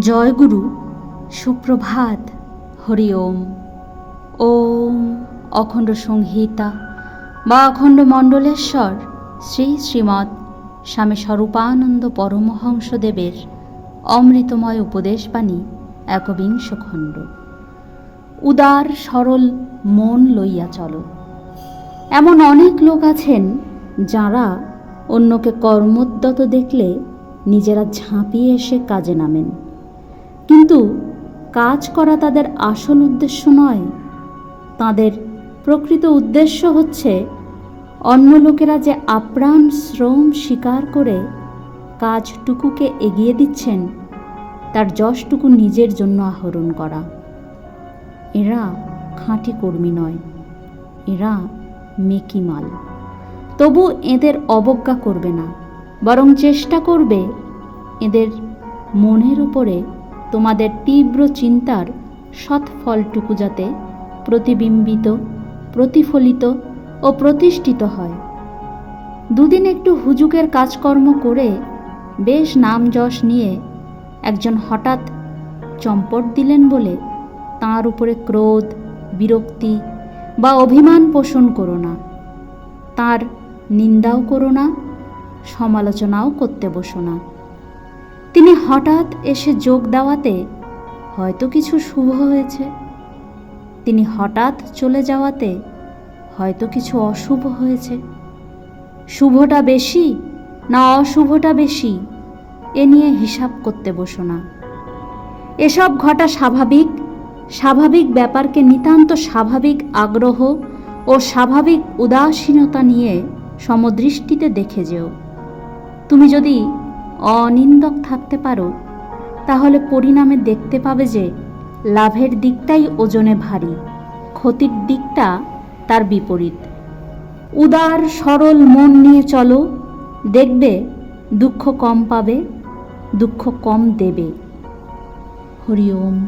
জয়গুরু, সুপ্রভাত, হরি ওম। ওম অখণ্ড সংহিতা, বা অখণ্ড মণ্ডলেশ্বর, শ্রী শ্রীমৎ স্বামী স্বরূপানন্দ পরমহংসদেবের অমৃতময় উপদেশবাণী, একবিংশ খণ্ড। উদার, সরল মন লইয়া চলো। এমন অনেক লোক আছেন যারা অন্যকে কর্মোদ্যত দেখলে নিজেরা ঝাঁপিয়ে এসে কাজে নামেন। কিন্তু কাজ করা তাদের আসল উদ্দেশ্য নয়। তাদের প্রকৃত উদ্দেশ্য হচ্ছে অন্য লোকেরা যে আপ্রাণ শ্রম স্বীকার করে কাজটুকুকে এগিয়ে দিচ্ছেন, তার যশটুকু নিজের জন্য আহরণ করা। এরা খাঁটি কর্মী নয়, এরা মেকি মাল। তবু এদের অবজ্ঞা করবে না। বরং চেষ্টা করবে এদের মনের উপরে তোমাদের তীব্র চিন্তার সৎ ফলটুকু যাতে প্রতিবিম্বিত, প্রতিফলিত ও প্রতিষ্ঠিত হয়। দুদিন একটু হুজুকের কাজকর্ম করে বেশ নাম যশ নিয়ে একজন হঠাৎ চম্পট দিলেন বলে তাঁর উপরে ক্রোধ, বিরক্তি বা অভিমান পোষণ করো না। তার নিন্দাও করো না সমালোচনাও করতে বসো না। তিনি হঠাৎ এসে যোগ দেওয়াতে হয়তো কিছু শুভ হয়েছে। তিনি হঠাৎ চলে যাওয়াতে হয়তো কিছু অশুভ হয়েছে। শুভটা বেশি না অশুভটা বেশি, এ নিয়ে হিসাব করতে বসো না। এসব ঘটা স্বাভাবিক স্বাভাবিক ব্যাপারকে নিতান্ত স্বাভাবিক আগ্রহ ও স্বাভাবিক উদাসীনতা নিয়ে সমদৃষ্টিতে দেখে যেও। তুমি যদি অনিন্দক থাকতে পারো, তাহলে পরিণামে দেখতে পাবে যে লাভের দিকটাই ওজনে ভারী, ক্ষতির দিকটা তার বিপরীত। উদার, সরল মন নিয়ে চলো, দেখবে দুঃখ কম পাবে, দুঃখ কম দেবে। হরি ওম।